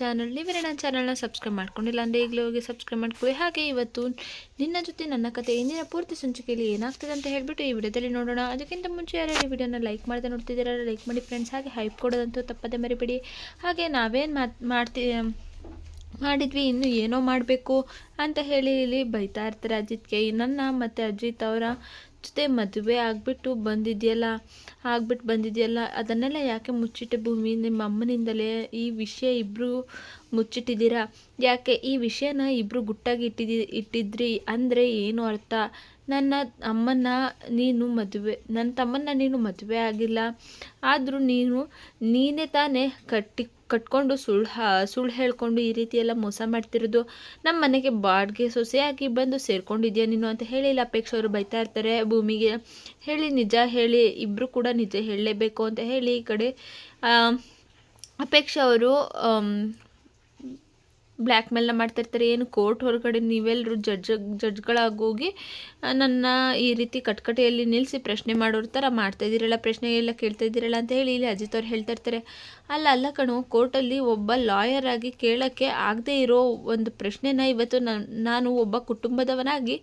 Channel ನೀವೇ ನನ್ನ ಚಾನಲ್ನ ಸಬ್ಸ್ಕ್ರೈಬ್ ಮಾಡ್ಕೊಂಡಿಲ್ಲ ಅಂದರೆ ಈಗಲೇ ಹೋಗಿ ಸಬ್ಸ್ಕ್ರೈಬ್ ಮಾಡ್ಕೊಳ್ಳಿ. ಹಾಗೆ ಇವತ್ತು ನಿನ್ನ ಜೊತೆ ನನ್ನ ಕತೆ ಇಂದಿನ ಪೂರ್ತಿ ಸಂಚಿಕೆಯಲ್ಲಿ ಏನಾಗ್ತದೆ ಅಂತ ಹೇಳಿಬಿಟ್ಟು ಈ ವಿಡಿಯೋದಲ್ಲಿ ನೋಡೋಣ. ಅದಕ್ಕಿಂತ ಮುಂಚೆ ಯಾರು ಈ ವಿಡಿಯೋನ ಲೈಕ್ ಮಾಡದೆ ನೋಡ್ತಿದ್ದೀರಾ ಲೈಕ್ ಮಾಡಿ ಫ್ರೆಂಡ್ಸ್ ಹಾಗೆ ಹೈಪ್ ಕೊಡೋದಂತೂ ತಪ್ಪದೆ ಮರಿಬೇಡಿ. ಹಾಗೆ ನಾವೇನು ಮಾತು ಮಾಡ್ತಿ ಮಾಡಿದ್ವಿ, ಇನ್ನು ಏನೋ ಮಾಡಬೇಕು ಅಂತ ಹೇಳಿ ಇಲ್ಲಿ ಬೈತಾ ಇರ್ತಾರೆ ಅಜಿತ್ಗೆ. ನನ್ನ ಮತ್ತು ಅಜಿತ್ ಅವರ ಜೊತೆ ಮದುವೆ ಆಗಿಬಿಟ್ಟು ಬಂದಿದೆಯಲ್ಲ ಆಗ್ಬಿಟ್ಟು ಬಂದಿದೆಯಲ್ಲ, ಅದನ್ನೆಲ್ಲ ಯಾಕೆ ಮುಚ್ಚಿಟ್ಟ ಭೂಮಿ, ನಿಮ್ಮ ಅಮ್ಮನಿಂದಲೇ ಈ ವಿಷಯ ಇಬ್ಬರು ಮುಚ್ಚಿಟ್ಟಿದ್ದೀರಾ? ಯಾಕೆ ಈ ವಿಷಯನ ಇಬ್ಬರು ಗುಟ್ಟಾಗಿ ಇಟ್ಟಿದ್ದಿ, ಇಟ್ಟಿದ್ರಿ? ಅಂದರೆ ಏನು ಅರ್ಥ? ನನ್ನ ಅಮ್ಮನ ನೀನು ಮದುವೆ, ನನ್ನ ತಮ್ಮನ್ನ ನೀನು ಮದುವೆ ಆಗಿಲ್ಲ. ಆದರೂ ನೀನು, ನೀನೇ ತಾನೇ ಕಟ್ಟಿ, ಕಟ್ಕೊಂಡು ಸುಳ್ಳು ಸುಳ್ಳು ಹೇಳಿಕೊಂಡು ಈ ರೀತಿ ಎಲ್ಲ ಮೋಸ ಮಾಡ್ತಿರೋದು. ನಮ್ಮ ಮನೆಗೆ ಬಾಡಿಗೆ ಸೊಸೆಯಾಗಿ ಬಂದು ಸೇರ್ಕೊಂಡಿದ್ಯಾ ನೀನು ಅಂತ ಹೇಳಿ ಅಪೇಕ್ಷೆ ಅವರು ಬೈತಾ ಇರ್ತಾರೆ. ಭೂಮಿಗೆ ಹೇಳಿ ನಿಜ ಹೇಳಿ ಇಬ್ಬರು ಕೂಡ ನಿಜ ಹೇಳಲೇಬೇಕು ಅಂತ ಹೇಳಿ ಈ ಕಡೆ ಅಪೇಕ್ಷೆ ಅವರು ಬ್ಲ್ಯಾಕ್ ಮೇಲ್ನ ಮಾಡ್ತಿರ್ತಾರೆ. ಏನು ಕೋರ್ಟ್ ಹೊರಗಡೆ ನೀವೆಲ್ಲರೂ ಜಡ್ಜ್, ಜಡ್ಜ್ಗಳಾಗೋಗಿ ನನ್ನ ಈ ರೀತಿ ಕಟ್ಕಟೆಯಲ್ಲಿ ನಿಲ್ಲಿಸಿ ಪ್ರಶ್ನೆ ಮಾಡೋರ ಥರ ಮಾಡ್ತಾ ಇದ್ದೀರಲ್ಲ, ಪ್ರಶ್ನೆ ಎಲ್ಲ ಕೇಳ್ತಾ ಇದ್ದೀರಲ್ಲ ಅಂತ ಹೇಳಿ ಇಲ್ಲಿ ಅಜಿತ್ ಅವ್ರು ಹೇಳ್ತಾ ಇರ್ತಾರೆ. ಅಲ್ಲ ಅಲ್ಲ ಕಣು, ಕೋರ್ಟಲ್ಲಿ ಒಬ್ಬ ಲಾಯರ್ ಆಗಿ ಕೇಳೋಕ್ಕೆ ಆಗದೆ ಇರೋ ಒಂದು ಪ್ರಶ್ನೆನ ಇವತ್ತು ನಾನು ಒಬ್ಬ ಕುಟುಂಬದವನಾಗಿ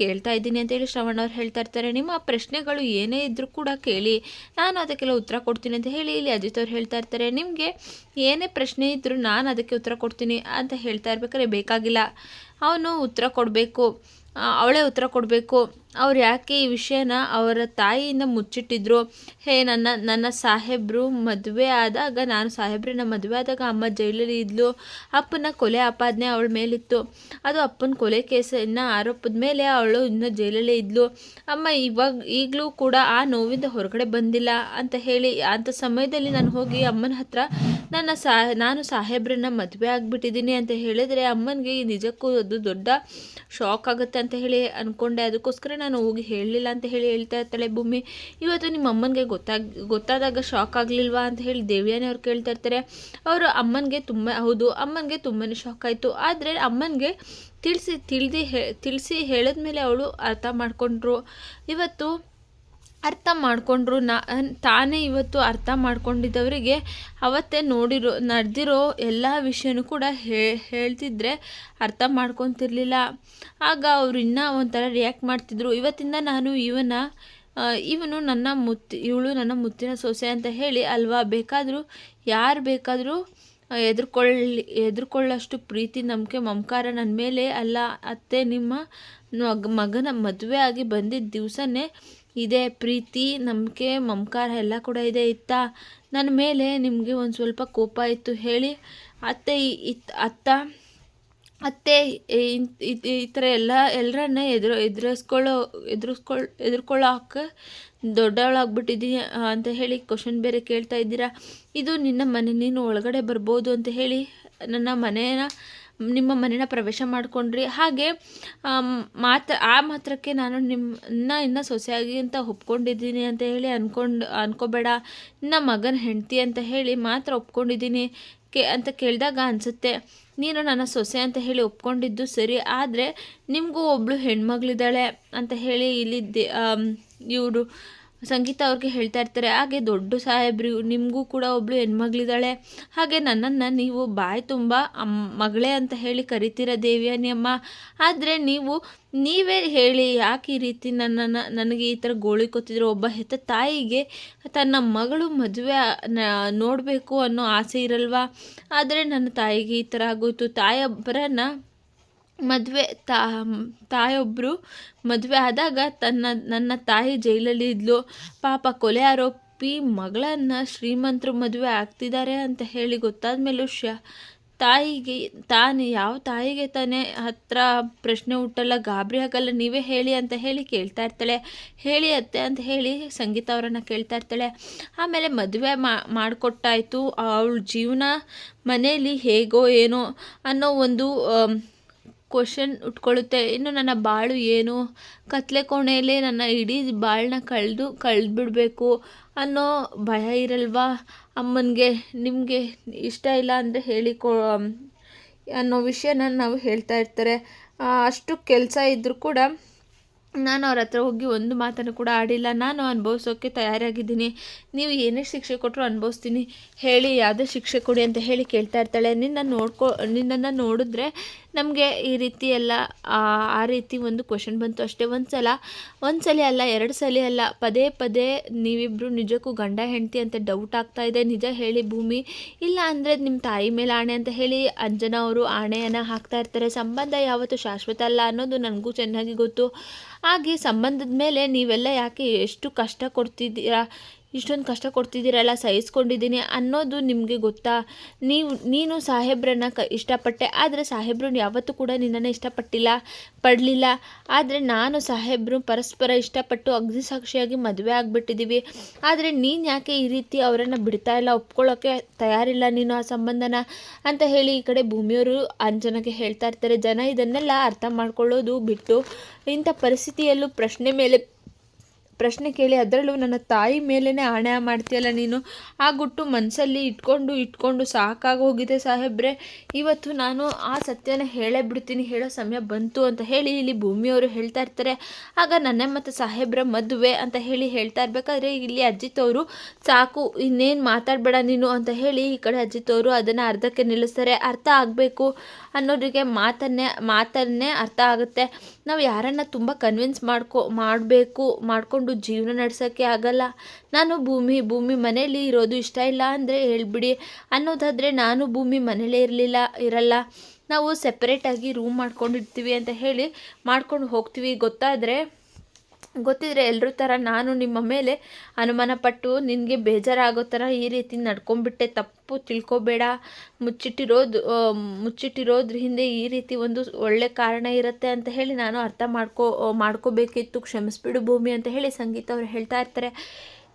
ಕೇಳ್ತಾ ಇದ್ದೀನಿ ಅಂತೇಳಿ ಶ್ರವಣ್ ಅವ್ರು ಹೇಳ್ತಾ ಇರ್ತಾರೆ. ನಿಮ್ಮ ಪ್ರಶ್ನೆಗಳು ಏನೇ ಇದ್ದರೂ ಕೂಡ ಕೇಳಿ, ನಾನು ಅದಕ್ಕೆಲ್ಲ ಉತ್ತರ ಕೊಡ್ತೀನಿ ಅಂತ ಹೇಳಿ ಇಲ್ಲಿ ಅಜಿತ್ ಅವ್ರು ಹೇಳ್ತಾ ಇರ್ತಾರೆ. ನಿಮಗೆ ಏನೇ ಪ್ರಶ್ನೆ ಇದ್ದರೂ ನಾನು ಅದಕ್ಕೆ ಉತ್ತರ ಕೊಡ್ತೀನಿ ಅಂತ ಹೇಳ್ತಾ ಇರ್ಬೇಕಾದ್ರೆ ಬೇಕಾಗಿಲ್ಲ. ಅವನು ಉತ್ತರ ಕೊಡಬೇಕು ಅವಳೇ ಉತ್ತರ ಕೊಡಬೇಕು. ಅವ್ರು ಯಾಕೆ ಈ ವಿಷಯನ ಅವರ ತಾಯಿಯಿಂದ ಮುಚ್ಚಿಟ್ಟಿದ್ರು? ಹೇ, ನನ್ನ ನನ್ನ ಸಾಹೇಬ್ರು ಮದುವೆ ಆದಾಗ, ನಾನು ಸಾಹೇಬ್ರನ್ನ ಮದುವೆ ಆದಾಗ ಅಮ್ಮ ಜೈಲಲ್ಲಿ ಇದ್ಲು. ಅಪ್ಪನ ಕೊಲೆ ಆಪಾದನೆ ಅವಳ ಮೇಲಿತ್ತು. ಅದು ಅಪ್ಪನ ಕೊಲೆ ಕೇಸಿನ ಆರೋಪದ ಮೇಲೆ ಅವಳು ಇನ್ನೂ ಜೈಲಲ್ಲೇ ಇದ್ಲು. ಅಮ್ಮ, ಇವಾಗ ಈಗಲೂ ಕೂಡ ಆ ನೋವಿಂದ ಹೊರಗಡೆ ಬಂದಿಲ್ಲ ಅಂತ ಹೇಳಿ ಅಂಥ ಸಮಯದಲ್ಲಿ ನಾನು ಹೋಗಿ ಅಮ್ಮನ ಹತ್ರ, ನನ್ನ ಸಾ, ನಾನು ಸಾಹೇಬ್ರನ್ನ ಮದುವೆ ಆಗಿಬಿಟ್ಟಿದ್ದೀನಿ ಅಂತ ಹೇಳಿದರೆ ಅಮ್ಮನಿಗೆ ನಿಜಕ್ಕೂ ಅದು ದೊಡ್ಡ ಶಾಕ್ ಆಗುತ್ತೆ ಅಂತ ಹೇಳಿ ಅಂದ್ಕೊಂಡೆ ಅದಕ್ಕೋಸ್ಕರ ನಾನು ಹೋಗಿ ಹೇಳಲಿಲ್ಲ ಅಂತ ಹೇಳಿ ಹೇಳ್ತಾ ಇರ್ತಾಳೆ ಭೂಮಿ. ಇವತ್ತು ನಿಮ್ಮ ಅಮ್ಮನಿಗೆ ಗೊತ್ತಾಗ, ಗೊತ್ತಾದಾಗ ಶಾಕ್ ಆಗಲಿಲ್ವಾ ಅಂತ ಹೇಳಿ ದೇವಿಯಾನೇ ಅವ್ರು ಕೇಳ್ತಾ ಇರ್ತಾರೆ. ಅವರು ಅಮ್ಮನಿಗೆ ತುಂಬ, ಹೌದು, ಅಮ್ಮನಿಗೆ ತುಂಬಾ ಶಾಕ್ ಆಯಿತು. ಆದರೆ ಅಮ್ಮನಿಗೆ ತಿಳಿಸಿ, ತಿಳಿದು ಹೇ, ತಿಳಿಸಿ ಹೇಳಿದ್ಮೇಲೆ ಅವಳು ಅರ್ಥ ಮಾಡಿಕೊಂಡ್ರು. ಇವತ್ತು ಅರ್ಥ ಮಾಡಿಕೊಂಡ್ರು. ನಾ ತಾನೇ ಇವತ್ತು ಅರ್ಥ ಮಾಡ್ಕೊಂಡಿದ್ದವರಿಗೆ ಅವತ್ತೇ ನೋಡಿರೋ, ನಡೆದಿರೋ ಎಲ್ಲ ವಿಷಯನೂ ಕೂಡ ಹೇಳ್ತಿದ್ರೆ ಅರ್ಥ ಮಾಡ್ಕೊತಿರ್ಲಿಲ್ಲ. ಆಗ ಅವರು ಇನ್ನೂ ಒಂಥರ ರಿಯಾಕ್ಟ್ ಮಾಡ್ತಿದ್ರು. ಇವತ್ತಿಂದ ನಾನು ಇವನ ಇವನು ನನ್ನ ಮುತ್ತಿ, ಇವಳು ನನ್ನ ಮುತ್ತಿನ ಸೊಸೆ ಅಂತ ಹೇಳಿ ಅಲ್ವಾ? ಬೇಕಾದರೂ, ಯಾರು ಬೇಕಾದರೂ ಎದುರ್ಕೊಳ್ಳಿ, ಎದುರ್ಕೊಳ್ಳೋಷ್ಟು ಪ್ರೀತಿ, ನಂಬಿಕೆ, ಮಮಕಾರ ನನ್ನ ಮೇಲೆ ಅಲ್ಲ. ಅತ್ತೆ ನಿಮ್ಮ ಮಗನ ಮದುವೆ ಆಗಿ ಬಂದಿದ್ದ ದಿವಸನೇ ಇದೆ ಪ್ರೀತಿ, ನಂಬಿಕೆ, ಮಮಕಾರ ಎಲ್ಲ ಕೂಡ ಇದೆ ಇತ್ತ. ನನ್ನ ಮೇಲೆ ನಿಮಗೆ ಒಂದು ಸ್ವಲ್ಪ ಕೋಪ ಇತ್ತು ಹೇಳಿ. ಅತ್ತೆ ಇತ್ ಅತ್ತ, ಅತ್ತೆ ಈ ಥರ ಎಲ್ಲ ಎಲ್ಲರನ್ನ ಎದುರು ಎದುರಿಸ್ಕೊಳ್ಳೋ ಎದುರಿಸ್ಕೊಳ್ ಎದುರ್ಕೊಳ್ಳೋಕೆ ದೊಡ್ಡವಳಾಗ್ಬಿಟ್ಟಿದ್ದೀನಿ ಅಂತ ಹೇಳಿ ಕ್ವಶನ್ ಬೇರೆ ಕೇಳ್ತಾ ಇದ್ದೀರಾ? ಇದು ನಿನ್ನ ಮನೆ, ನೀನು ಒಳಗಡೆ ಬರ್ಬೋದು ಅಂತ ಹೇಳಿ ನನ್ನ ಮನೆಯ ನಿಮ್ಮ ಮನೇನ ಪ್ರವೇಶ ಮಾಡಿಕೊಂಡ್ರಿ. ಹಾಗೆ ಮಾತ್ರ ಆ ಮಾತ್ರಕ್ಕೆ ನಾನು ನಿಮ್ಮನ್ನ ಇನ್ನು ಸೊಸೆಯಾಗಿ ಅಂತ ಒಪ್ಕೊಂಡಿದ್ದೀನಿ ಅಂತ ಹೇಳಿ ಅಂದ್ಕೊಂಡು ಅನ್ಕೋಬೇಡ. ನಿನ್ನ ಮಗನ ಹೆಂಡತಿ ಅಂತ ಹೇಳಿ ಮಾತ್ರ ಒಪ್ಕೊಂಡಿದ್ದೀನಿ ಕೆ, ಅಂತ ಕೇಳಿದಾಗ ಅನಿಸುತ್ತೆ. ನೀನು ನನ್ನ ಸೊಸೆ ಅಂತ ಹೇಳಿ ಒಪ್ಕೊಂಡಿದ್ದು ಸರಿ, ಆದರೆ ನಿಮಗೂ ಒಬ್ಬಳು ಹೆಣ್ಮಗಳಿದ್ದಾಳೆ ಅಂತ ಹೇಳಿ ಇಲ್ಲಿ ಇವರು ಸಂಗೀತ ಅವ್ರಿಗೆ ಹೇಳ್ತಾ ಇರ್ತಾರೆ, ಹಾಗೆ ದೊಡ್ಡ ಸಾಹೇಬ್ರಿಗೂ ನಿಮಗೂ ಕೂಡ ಒಬ್ಬಳು ಹೆಣ್ಮಗಳಿದ್ದಾಳೆ. ಹಾಗೆ ನನ್ನನ್ನು ನೀವು ಬಾಯಿ ತುಂಬ ಮಗಳೇ ಅಂತ ಹೇಳಿ ಕರಿತೀರ ದೇವಿಯಾನಿ ಅಮ್ಮ ಆದರೆ ನೀವು, ನೀವೇ ಹೇಳಿ ಯಾಕೆ ಈ ರೀತಿ ನನ್ನನ್ನು, ನನಗೆ ಈ ಥರ ಗೋಳಿ ಕೊತ್ತಿದ್ರು? ಒಬ್ಬ ಹೆತ್ತ ತಾಯಿಗೆ ತನ್ನ ಮಗಳು ಮದುವೆ ನೋಡಬೇಕು ಅನ್ನೋ ಆಸೆ ಇರಲ್ವಾ? ಆದರೆ ನನ್ನ ತಾಯಿಗೆ ಈ ಥರ ಆಗೋಯ್ತು. ತಾಯೊಬ್ಬರನ್ನು ಮದುವೆ ತಾ ತಾಯೊಬ್ಬರು ಮದುವೆ ಆದಾಗ ತನ್ನ, ನನ್ನ ತಾಯಿ ಜೈಲಲ್ಲಿ ಇದ್ಲು. ಪಾಪ ಕೊಲೆ ಆರೋಪಿ ಮಗಳನ್ನು ಶ್ರೀಮಂತರು ಮದುವೆ ಆಗ್ತಿದ್ದಾರೆ ಅಂತ ಹೇಳಿ ಗೊತ್ತಾದ ಮೇಲೂ ಶ, ತಾಯಿಗೆ, ತಾನು, ಯಾವ ತಾಯಿಗೆ ತಾನೇ ಹತ್ರ ಪ್ರಶ್ನೆ ಹುಟ್ಟಲ್ಲ, ಗಾಬರಿ ಆಗಲ್ಲ, ನೀವೇ ಹೇಳಿ ಅಂತ ಹೇಳಿ ಕೇಳ್ತಾ ಇರ್ತಾಳೆ. ಹೇಳಿ ಅತ್ತೆ ಅಂತ ಹೇಳಿ ಸಂಗೀತ ಅವರನ್ನು ಕೇಳ್ತಾ ಇರ್ತಾಳೆ. ಆಮೇಲೆ ಮದುವೆ ಮಾಡಿಕೊಟ್ಟಾಯಿತು. ಅವಳ ಜೀವನ ಮನೆಯಲ್ಲಿ ಹೇಗೋ ಏನೋ ಅನ್ನೋ ಒಂದು ಕ್ವಶನ್ ಉಟ್ಕೊಳ್ಳುತ್ತೆ, ಇನ್ನು ನನ್ನ ಬಾಳು ಏನು? ಕತ್ಲೆ ಕೋಣೆಯಲ್ಲೇ ನನ್ನ ಇಡೀ ಬಾಳನ್ನ ಕಳೆದು, ಕಳೆದ್ಬಿಡ್ಬೇಕು ಅನ್ನೋ ಭಯ ಇರಲ್ವಾ? ಅಮ್ಮನಿಗೆ, ನಿಮಗೆ ಇಷ್ಟ ಇಲ್ಲ ಅಂದರೆ ಹೇಳಿ ಕೊ ಅನ್ನೋ ವಿಷಯನ ನಾವು ಹೇಳ್ತಾ ಇರ್ತಾರೆ. ಅಷ್ಟು ಕೆಲಸ ಇದ್ದರೂ ಕೂಡ ನಾನು ಅವ್ರ ಹತ್ರ ಹೋಗಿ ಒಂದು ಮಾತನ್ನು ಕೂಡ ಆಡಿಲ್ಲ. ನಾನು ಅನುಭವಿಸೋಕ್ಕೆ ತಯಾರಾಗಿದ್ದೀನಿ. ನೀವು ಏನೇ ಶಿಕ್ಷೆ ಕೊಟ್ಟರು ಅನುಭವಿಸ್ತೀನಿ. ಹೇಳಿ, ಯಾವುದೇ ಶಿಕ್ಷೆ ಕೊಡಿ ಅಂತ ಹೇಳಿ ಕೇಳ್ತಾ ಇರ್ತಾಳೆ. ನಿನ್ನ ನೋಡ್ಕೊ, ನಿನ್ನನ್ನು ನೋಡಿದ್ರೆ ನಮಗೆ ಈ ರೀತಿ ಎಲ್ಲ, ಆ ರೀತಿ ಒಂದು ಕ್ವಶನ್ ಬಂತು ಅಷ್ಟೇ. ಒಂದು ಸಲ ಒಂದು ಸಲ ಅಲ್ಲ, ಎರಡು ಸಲ ಅಲ್ಲ, ಪದೇ ಪದೇ ನೀವಿಬ್ಬರು ನಿಜಕ್ಕೂ ಗಂಡ, ಹೆಂಡತಿ ಅಂತ ಡೌಟ್ ಆಗ್ತಾ ಇದೆ. ನಿಜ ಹೇಳಿ ಭೂಮಿ, ಇಲ್ಲ ಅಂದರೆ ನಿಮ್ಮ ತಾಯಿ ಮೇಲೆ ಆಣೆ ಅಂತ ಹೇಳಿ ಅಂಜನ ಅವರು ಆಣೆಯನ್ನು ಹಾಕ್ತಾ ಇರ್ತಾರೆ. ಸಂಬಂಧ ಯಾವತ್ತೂ ಶಾಶ್ವತ ಅಲ್ಲ ಅನ್ನೋದು ನನಗೂ ಚೆನ್ನಾಗಿ ಗೊತ್ತು. ಹಾಗೆ ಸಂಬಂಧದ ಮೇಲೆ ನೀವೆಲ್ಲ ಯಾಕೆ ಎಷ್ಟು ಕಷ್ಟ ಕೊಡ್ತಿದ್ದೀರಾ? ಇಷ್ಟೊಂದು ಕಷ್ಟ ಕೊಡ್ತಿದ್ದೀರಲ್ಲ, ಸಹಿಸ್ಕೊಂಡಿದ್ದೀನಿ ಅನ್ನೋದು ನಿಮಗೆ ಗೊತ್ತಾ? ನೀವು, ನೀನು ಸಾಹೇಬ್ರನ್ನ ಕ, ಇಷ್ಟಪಟ್ಟೆ, ಆದರೆ ಸಾಹೇಬ್ರು ಯಾವತ್ತೂ ಕೂಡ ನಿನ್ನನ್ನು ಇಷ್ಟಪಟ್ಟಿಲ್ಲ, ಪಡಲಿಲ್ಲ. ಆದರೆ ನಾನು ಸಾಹೇಬ್ರು ಪರಸ್ಪರ ಇಷ್ಟಪಟ್ಟು ಅಗ್ನಿ ಸಾಕ್ಷಿಯಾಗಿ ಮದುವೆ ಆಗಿಬಿಟ್ಟಿದ್ದೀವಿ. ಆದರೆ ನೀನು ಯಾಕೆ ಈ ರೀತಿ ಅವರನ್ನು ಬಿಡ್ತಾ ಇಲ್ಲ ಒಪ್ಕೊಳ್ಳೋಕ್ಕೆ ತಯಾರಿಲ್ಲ ನೀನು ಆ ಸಂಬಂಧನ? ಅಂತ ಹೇಳಿ ಈ ಕಡೆ ಭೂಮಿಯವರು ಅಂಜನಕ್ಕೆ ಹೇಳ್ತಾ ಇರ್ತಾರೆ. ಜನ ಇದನ್ನೆಲ್ಲ ಅರ್ಥ ಮಾಡ್ಕೊಳ್ಳೋದು ಬಿಟ್ಟು ಇಂಥ ಪರಿಸ್ಥಿತಿಯಲ್ಲೂ ಪ್ರಶ್ನೆ ಮೇಲೆ ಪ್ರಶ್ನೆ ಕೇಳಿ ಅದರಲ್ಲೂ ನನ್ನ ತಾಯಿ ಮೇಲೇ ಆಣೆ ಮಾಡ್ತೀಯಲ್ಲ ನೀನು? ಆ ಗುಟ್ಟು ಮನಸ್ಸಲ್ಲಿ ಇಟ್ಕೊಂಡು ಇಟ್ಕೊಂಡು ಸಾಕಾಗಿ ಹೋಗಿದೆ ಸಾಹೇಬ್ರೆ. ಇವತ್ತು ನಾನು ಆ ಸತ್ಯನ ಹೇಳೇ ಬಿಡ್ತೀನಿ, ಹೇಳೋ ಸಮಯ ಬಂತು ಅಂತ ಹೇಳಿ ಇಲ್ಲಿ ಭೂಮಿಯವರು ಹೇಳ್ತಾ ಇರ್ತಾರೆ. ಆಗ ನನ್ನ ಮತ್ತು ಸಾಹೇಬ್ರ ಮದುವೆ ಅಂತ ಹೇಳಿ ಹೇಳ್ತಾ ಇರಬೇಕಾದ್ರೆ ಇಲ್ಲಿ ಅಜ್ಜಿತವರು ಸಾಕು, ಇನ್ನೇನು ಮಾತಾಡಬೇಡ ನೀನು ಅಂತ ಹೇಳಿ ಈ ಕಡೆ ಅಜ್ಜಿತವರು ಅದನ್ನು ಅರ್ಧಕ್ಕೆ ನಿಲ್ಲಿಸ್ತಾರೆ. ಅರ್ಥ ಆಗಬೇಕು ಅನ್ನೋರಿಗೆ ಮಾತನ್ನೇ ಮಾತನ್ನೇ ಅರ್ಥ ಆಗುತ್ತೆ. ನಾವು ಯಾರನ್ನು ತುಂಬ ಕನ್ವಿನ್ಸ್ ಮಾಡ್ಕೊ, ಮಾಡಬೇಕು, ಮಾಡಿಕೊಂಡು ಜೀವನ ನಡೆಸೋಕ್ಕೆ ಆಗಲ್ಲ. ನಾನು ಭೂಮಿ ಭೂಮಿ ಮನೇಲಿ ಇರೋದು ಇಷ್ಟ ಇಲ್ಲ ಅಂದರೆ ಹೇಳ್ಬಿಡಿ. ಅನ್ನೋದಾದರೆ ನಾನು ಭೂಮಿ ಮನೇಲೇ ಇರಲಿಲ್ಲ, ಇರಲ್ಲ. ನಾವು ಸೆಪ್ರೇಟಾಗಿ ರೂಮ್ ಮಾಡ್ಕೊಂಡಿರ್ತೀವಿ ಅಂತ ಹೇಳಿ ಮಾಡ್ಕೊಂಡು ಹೋಗ್ತೀವಿ, ಗೊತ್ತಾದರೆ ಗೊತ್ತಿದ್ರೆ ಎಲ್ಲರೂ ಥರ ನಾನು ನಿಮ್ಮ ಮೇಲೆ ಅನುಮಾನ ಪಟ್ಟು ನಿನಗೆ ಬೇಜಾರಾಗೋ ಥರ ಈ ರೀತಿ ನಡ್ಕೊಂಡ್ಬಿಟ್ಟೆ. ತಪ್ಪು ತಿಳ್ಕೊಬೇಡ. ಮುಚ್ಚಿಟ್ಟಿರೋದು ಮುಚ್ಚಿಟ್ಟಿರೋದ್ರ ಹಿಂದೆ ಈ ರೀತಿ ಒಂದು ಒಳ್ಳೆ ಕಾರಣ ಇರುತ್ತೆ ಅಂತ ಹೇಳಿ ನಾನು ಅರ್ಥ ಮಾಡ್ಕೋ ಮಾಡ್ಕೋಬೇಕಿತ್ತು. ಕ್ಷಮಿಸ್ಬಿಡು ಭೂಮಿ ಅಂತ ಹೇಳಿ ಸಂಗೀತ ಅವ್ರು ಹೇಳ್ತಾ ಇರ್ತಾರೆ.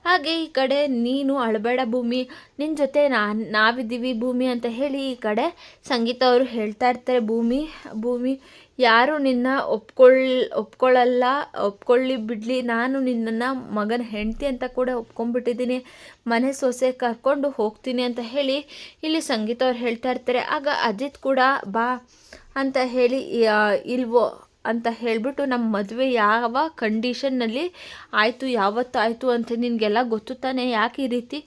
ಹಾಗೆ ಈ ಕಡೆ ನೀನು ಅಳಬೇಡ ಭೂಮಿ ನಿನ್ನ ಜೊತೆ ನಾನು ನಾವಿದ್ದೀವಿ ಭೂಮಿ ಅಂತ ಹೇಳಿ ಈ ಕಡೆ ಸಂಗೀತ ಅವರು ಹೇಳ್ತಾ ಇರ್ತಾರೆ ಭೂಮಿ ಭೂಮಿ ಯಾರು ನಿನ್ನ ಒಪ್ಕೊಳ್ಳ ಒಪ್ಕೊಳ್ಳಲ್ಲ ಒಪ್ಕೊಳ್ಳಿ ಬಿಡಲಿ, ನಾನು ನಿನ್ನನ್ನು ಮಗನ ಹೆಂಡತಿ ಅಂತ ಕೂಡ ಒಪ್ಕೊಂಡ್ಬಿಟ್ಟಿದ್ದೀನಿ. ಮನೆ ಸೊಸೆ ಕರ್ಕೊಂಡು ಹೋಗ್ತೀನಿ ಅಂತ ಹೇಳಿ ಇಲ್ಲಿ ಸಂಗೀತ ಅವ್ರು ಹೇಳ್ತಾ ಇರ್ತಾರೆ. ಆಗ ಅಜಿತ್ ಕೂಡ, ಬಾ ಅಂತ ಹೇಳಿ ಇಲ್ವೋ ಅಂತ ಹೇಳಿಬಿಟ್ಟು ನಮ್ಮ ಮದುವೆ ಯಾವ ಕಂಡೀಷನ್ನಲ್ಲಿ ಆಯಿತು ಯಾವತ್ತು ಆಯಿತು ಅಂತ ನಿನಗೆಲ್ಲ ಗೊತ್ತು ತಾನೆ? ಯಾಕೆ ಈ ರೀತಿ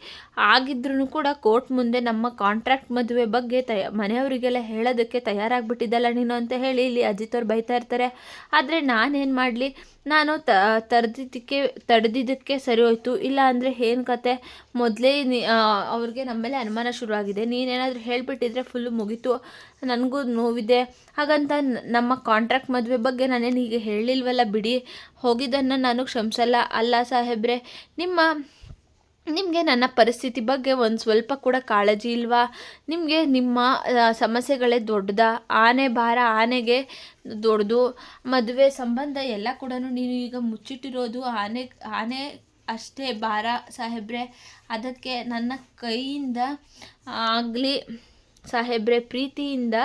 ಆಗಿದ್ರೂ ಕೂಡ ಕೋರ್ಟ್ ಮುಂದೆ ನಮ್ಮ ಕಾಂಟ್ರಾಕ್ಟ್ ಮದುವೆ ಬಗ್ಗೆ ತಯ, ಮನೆಯವರಿಗೆಲ್ಲ ಹೇಳೋದಕ್ಕೆ ತಯಾರಾಗ್ಬಿಟ್ಟಿದ್ದಲ್ಲ ನೀನು ಅಂತ ಹೇಳಿ ಇಲ್ಲಿ ಅಜಿತ್ ಅವ್ರು ಬೈತಾ ಇರ್ತಾರೆ. ಆದರೆ ನಾನೇನು ಮಾಡಲಿ? ನಾನು ತ, ತರದಿದ್ದಕ್ಕೆ, ತಡೆದಿದ್ದಕ್ಕೆ ಸರಿ ಹೋಯ್ತು. ಇಲ್ಲ ಅಂದರೆ ಏನು ಕತೆ? ಮೊದಲೇ ಅವ್ರಿಗೆ ನಮ್ಮ ಮೇಲೆ ಅನುಮಾನ ಶುರುವಾಗಿದೆ. ನೀನೇನಾದರೂ ಹೇಳಿಬಿಟ್ಟಿದ್ರೆ ಫುಲ್ಲು ಮುಗೀತು. ನನಗೂ ನೋವಿದೆ. ಹಾಗಂತ ನಮ್ಮ ಕಾಂಟ್ರಾಕ್ಟ್ ಮದುವೆ ಬಗ್ಗೆ ನಾನೇನು ಹೀಗೆ ಹೇಳಿಲ್ವಲ್ಲ ಬಿಡಿ? ಹೋಗಿದ್ದನ್ನು ನಾನು ಕ್ಷಮಿಸಲ್ಲ. ಅಲ್ಲ ಸಾಹೇಬ್ರೆ, ನಿಮ್ಮ ನಿಮಗೆ ನನ್ನ ಪರಿಸ್ಥಿತಿ ಬಗ್ಗೆ ಒಂದು ಸ್ವಲ್ಪ ಕೂಡ ಕಾಳಜಿ ಇಲ್ವಾ? ನಿಮಗೆ ನಿಮ್ಮ ಸಮಸ್ಯೆಗಳೇ ದೊಡ್ಡದ? ಆನೆ ಭಾರ ಆನೆಗೆ ದೊಡ್ಡದು. ಮದುವೆ ಸಂಬಂಧ ಎಲ್ಲ ಕೂಡ ನೀನು ಈಗ ಮುಚ್ಚಿಟ್ಟಿರೋದು ಆನೆ ಆನೆ ಅಷ್ಟೇ ಭಾರ ಸಾಹೇಬ್ರೆ. ಅದಕ್ಕೆ ನನ್ನ ಕೈಯಿಂದ ಆಗಲಿ. ಸಾಹೇಬ್ರೆ, ಪ್ರೀತಿಯಿಂದ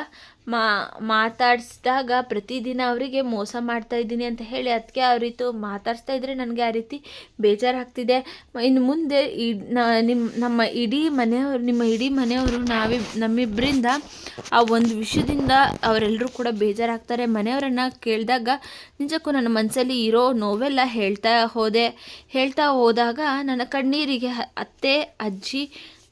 ಮಾ, ಮಾತಾಡಿಸಿದಾಗ ಪ್ರತಿದಿನ ಅವರಿಗೆ ಮೋಸ ಮಾಡ್ತಾ ಇದ್ದೀನಿ ಅಂತ ಹೇಳಿ ಅದಕ್ಕೆ ಆ ರೀತಿ ಮಾತಾಡಿಸ್ತಾ ಇದ್ದರೆ ನನಗೆ ಆ ರೀತಿ ಬೇಜಾರಾಗ್ತಿದೆ ಇನ್ನು ಮುಂದೆ ನಿಮ್ಮ ನಮ್ಮ ಇಡೀ ಮನೆಯವರು, ನಿಮ್ಮ ಇಡೀ ಮನೆಯವರು ನಾವಿ ನಮ್ಮಿಬ್ಬರಿಂದ ಆ ಒಂದು ವಿಷಯದಿಂದ ಅವರೆಲ್ಲರೂ ಕೂಡ ಬೇಜಾರಾಗ್ತಾರೆ ಮನೆಯವರನ್ನು ಕೇಳಿದಾಗ ನಿಜಕ್ಕೂ ನನ್ನ ಮನಸ್ಸಲ್ಲಿ ಇರೋ ನೋವೆಲ್ಲ ಹೇಳ್ತಾ ಹೋದೆ. ಹೇಳ್ತಾ ಹೋದಾಗ ನನ್ನ ಕಣ್ಣೀರಿಗೆ ಅತ್ತೆ, ಅಜ್ಜಿ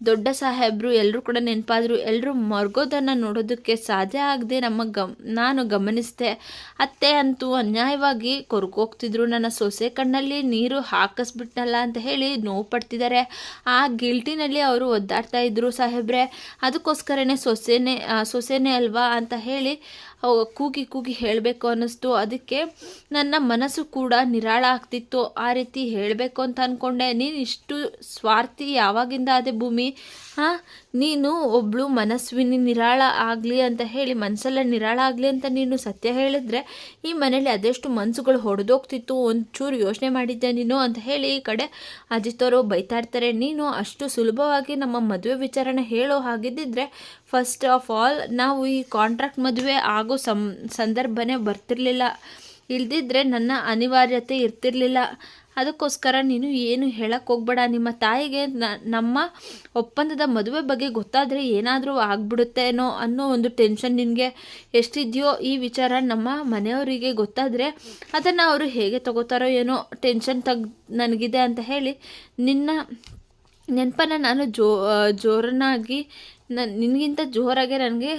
ದೊಡ್ಡ ಸಾಹೇಬರು ಎಲ್ಲರೂ ಕೂಡ ನೆನಪಾದರು ಎಲ್ಲರೂ ಮರ್ಗೋದನ್ನು ನೋಡೋದಕ್ಕೆ ಸಾಧ್ಯ ಆಗದೆ ನಮ್ಮ ಗಮ್, ನಾನು ಗಮನಿಸಿದೆ. ಅತ್ತೆ ಅಂತೂ ಅನ್ಯಾಯವಾಗಿ ಕೊರ್ಗೋಗ್ತಿದ್ರು, ನನ್ನ ಸೊಸೆ ಕಣ್ಣಲ್ಲಿ ನೀರು ಹಾಕಿಸ್ಬಿಟ್ಟಲ್ಲ ಅಂತ ಹೇಳಿ ನೋವು ಪಡ್ತಿದ್ದಾರೆ ಆ ಗಿಲ್ಟಿನಲ್ಲಿ ಅವರು ಒದ್ದಾಡ್ತಾ ಇದ್ರು, ಸಾಹೇಬ್ರೆ. ಅದಕ್ಕೋಸ್ಕರನೇ ಸೊಸೆನೇ ಸೊಸೆನೇ ಅಲ್ವಾ ಅಂತ ಹೇಳಿ ಕೂಗಿ ಕೂಗಿ ಹೇಳಬೇಕು ಅನ್ನಿಸ್ತು. ಅದಕ್ಕೆ ನನ್ನ ಮನಸ್ಸು ಕೂಡ ನಿರಾಳ ಆಗ್ತಿತ್ತು. ಆ ರೀತಿ ಹೇಳಬೇಕು ಅಂತ ಅಂದ್ಕೊಂಡೆ ನೀನು ಇಷ್ಟು ಸ್ವಾರ್ಥಿ ಯಾವಾಗಿಂದ ಅದೇ ಭೂಮಿ? ಹಾಂ, ನೀನು ಒಬ್ಬಳು ಮನಸ್ವಿನಿ ನಿರಾಳ ಆಗಲಿ ಅಂತ ಹೇಳಿ ಮನಸ್ಸೆಲ್ಲ ನಿರಾಳ ಆಗಲಿ ಅಂತ ನೀನು ಸತ್ಯ ಹೇಳಿದ್ರೆ ಈ ಮನೇಲಿ ಅದೆಷ್ಟು ಮನಸ್ಸುಗಳು ಹೊಡೆದೋಗ್ತಿತ್ತು? ಒಂಚೂರು ಯೋಚನೆ ಮಾಡಿದ್ದೆ ನೀನು ಅಂತ ಹೇಳಿ ಈ ಕಡೆ ಅಜಿತ್ ಅವರು ಬೈತಾ ಇರ್ತಾರೆ. ನೀನು ಅಷ್ಟು ಸುಲಭವಾಗಿ ನಮ್ಮ ಮದುವೆ ವಿಚಾರಣೆ ಹೇಳೋ ಹಾಗಿದ್ದಿದ್ರೆ ಫಸ್ಟ್ ಆಫ್ ಆಲ್ ನಾವು ಈ ಕಾಂಟ್ರಾಕ್ಟ್ ಮದುವೆ ಆಗೋ ಸಂ, ಸಂದರ್ಭನೇ ಬರ್ತಿರ್ಲಿಲ್ಲ. ಇಲ್ದಿದ್ರೆ ನನ್ನ ಅನಿವಾರ್ಯತೆ ಇರ್ತಿರ್ಲಿಲ್ಲ. ಅದಕ್ಕೋಸ್ಕರ ನೀನು ಏನು ಹೇಳಕ್ಕೆ ಹೋಗ್ಬೇಡ. ನಿಮ್ಮ ತಾಯಿಗೆ ನಮ್ಮ ಒಪ್ಪಂದದ ಮದುವೆ ಬಗ್ಗೆ ಗೊತ್ತಾದರೆ ಏನಾದರೂ ಆಗ್ಬಿಡುತ್ತೇನೋ ಅನ್ನೋ ಒಂದು ಟೆನ್ಷನ್ ನಿನಗೆ ಎಷ್ಟಿದೆಯೋ ಈ ವಿಚಾರ ನಮ್ಮ ಮನೆಯವರಿಗೆ ಗೊತ್ತಾದರೆ ಅದನ್ನು ಅವರು ಹೇಗೆ ತಗೋತಾರೋ ಏನೋ ಟೆನ್ಷನ್ ತಗ್, ನನಗಿದೆ ಅಂತ ಹೇಳಿ ನಿನ್ನ ನೆನಪನ್ನು ನಾನು ಜೋ ಜೋರನಾಗಿ ನನ್ನ ನಿನಗಿಂತ ಜೋರಾಗೆ ನನಗೆ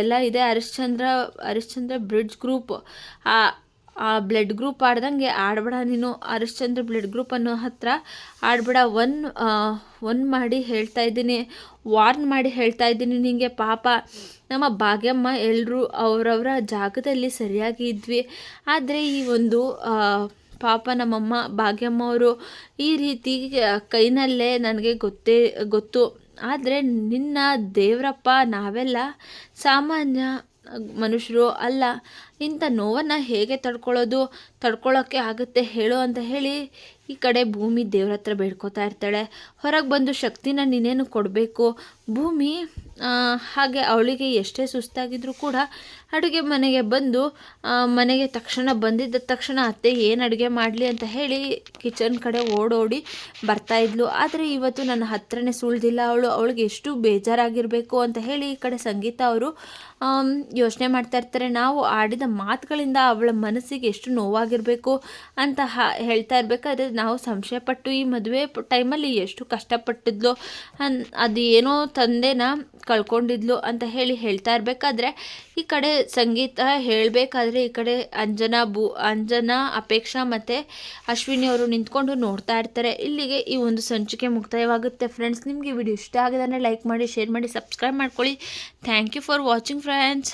ಎಲ್ಲ ಇದೆ ಹರಿಶ್ಚಂದ್ರ ಹರಿಶ್ಚಂದ್ರ ಬ್ರಿಡ್ಜ್ ಗ್ರೂಪ್, ಆ ಆ ಬ್ಲಡ್ ಗ್ರೂಪ್ ಆಡ್ದಂಗೆ ಆಡಬೇಡ ನೀನು, ಹರಿಶ್ಚಂದ್ರ ಬ್ಲಡ್ ಗ್ರೂಪ್ ಅನ್ನೋ ಹತ್ರ ಆಡಬೇಡ. ಒನ್ ಒನ್ ಮಾಡಿ ಹೇಳ್ತಾ ಇದ್ದೀನಿ, ವಾರ್ನ್ ಮಾಡಿ ಹೇಳ್ತಾ ಇದ್ದೀನಿ ನಿನಗೆ ಪಾಪ. ನಮ್ಮ ಭಾಗ್ಯಮ್ಮ ಎಲ್ಲರೂ ಅವರವರ ಜಾಗದಲ್ಲಿ ಸರಿಯಾಗಿ ಇದ್ವಿ. ಆದರೆ ಈ ಒಂದು ಪಾಪ ನಮ್ಮಮ್ಮ ಭಾಗ್ಯಮ್ಮ ಅವರು ಈ ರೀತಿ ಕೈನಲ್ಲೇ ನನಗೆ ಗೊತ್ತೇ, ಗೊತ್ತು. ಆದರೆ ನಿನ್ನ ದೇವರಪ್ಪ ನಾವೆಲ್ಲ ಸಾಮಾನ್ಯ ಮನುಷ್ಯರು ಅಲ್ಲ. ಇಂಥ ನೋವನ್ನು ಹೇಗೆ ತಡ್ಕೊಳ್ಳೋದು ತಡ್ಕೊಳ್ಳೋಕ್ಕೆ ಆಗುತ್ತೆ ಹೇಳು ಅಂತ ಹೇಳಿ ಈ ಕಡೆ ಭೂಮಿ ದೇವ್ರ ಹತ್ರ ಬೇಡ್ಕೋತಾ ಇರ್ತಾಳೆ. ಹೊರಗೆ ಬಂದು ಶಕ್ತಿನ ನೀನೇನು ಕೊಡಬೇಕು? ಭೂಮಿ ಹಾಗೆ ಅವಳಿಗೆ ಎಷ್ಟೇ ಸುಸ್ತಾಗಿದ್ರೂ ಕೂಡ ಅಡುಗೆ ಮನೆಗೆ ಬಂದು ಮನೆಗೆ ತಕ್ಷಣ ಬಂದಿದ್ದ ತಕ್ಷಣ ಅತ್ತೆ ಏನು ಅಡುಗೆ ಮಾಡಲಿ ಅಂತ ಹೇಳಿ ಕಿಚನ್ ಕಡೆ ಓಡೋಡಿ ಬರ್ತಾಯಿದ್ಲು ಆದರೆ ಇವತ್ತು ನನ್ನ ಹತ್ರನೇ ಸುಳ್ದಿಲ್ಲ ಅವಳು. ಅವಳಿಗೆ ಎಷ್ಟು ಬೇಜಾರಾಗಿರಬೇಕು ಅಂತ ಹೇಳಿ ಈ ಕಡೆ ಸಂಗೀತ ಅವರು ಯೋಚನೆ ಮಾಡ್ತಾ ಇರ್ತಾರೆ. ನಾವು ಆಡಿದ ಮಾತುಗಳಿಂದ ಅವಳ ಮನಸ್ಸಿಗೆ ಎಷ್ಟು ನೋವಾಗಿರಬೇಕು ಅಂತ ಹೇಳ್ತಾ ಇರಬೇಕಾದ್ರೆ ನಾವು ಸಂಶಯಪಟ್ಟು ಈ ಮದುವೆ ಟೈಮಲ್ಲಿ ಎಷ್ಟು ಕಷ್ಟಪಟ್ಟಿದ್ಲು ಅದು ಏನೋ ತಂದೆನ ಕಳ್ಕೊಂಡಿದ್ಲು ಅಂತ ಹೇಳಿ ಹೇಳ್ತಾ ಇರಬೇಕಾದ್ರೆ ಈ ಕಡೆ ಸಂಗೀತ ಹೇಳಬೇಕಾದ್ರೆ ಈ ಕಡೆ ಅಂಜನಾ ಭೂ ಅಂಜನಾ, ಅಪೇಕ್ಷಾ ಮತ್ತು ಅಶ್ವಿನಿ ಅವರು ನಿಂತ್ಕೊಂಡು ನೋಡ್ತಾ ಇರ್ತಾರೆ. ಇಲ್ಲಿಗೆ ಈ ಒಂದು ಸಂಚಿಕೆ ಮುಕ್ತಾಯವಾಗುತ್ತೆ. ಫ್ರೆಂಡ್ಸ್ ನಿಮಗೆ ವಿಡಿಯೋ ಇಷ್ಟ ಆಗಿದೆ ಲೈಕ್ ಮಾಡಿ ಶೇರ್ ಮಾಡಿ ಸಬ್ಸ್ಕ್ರೈಬ್ ಮಾಡ್ಕೊಳ್ಳಿ. Thank you for watching friends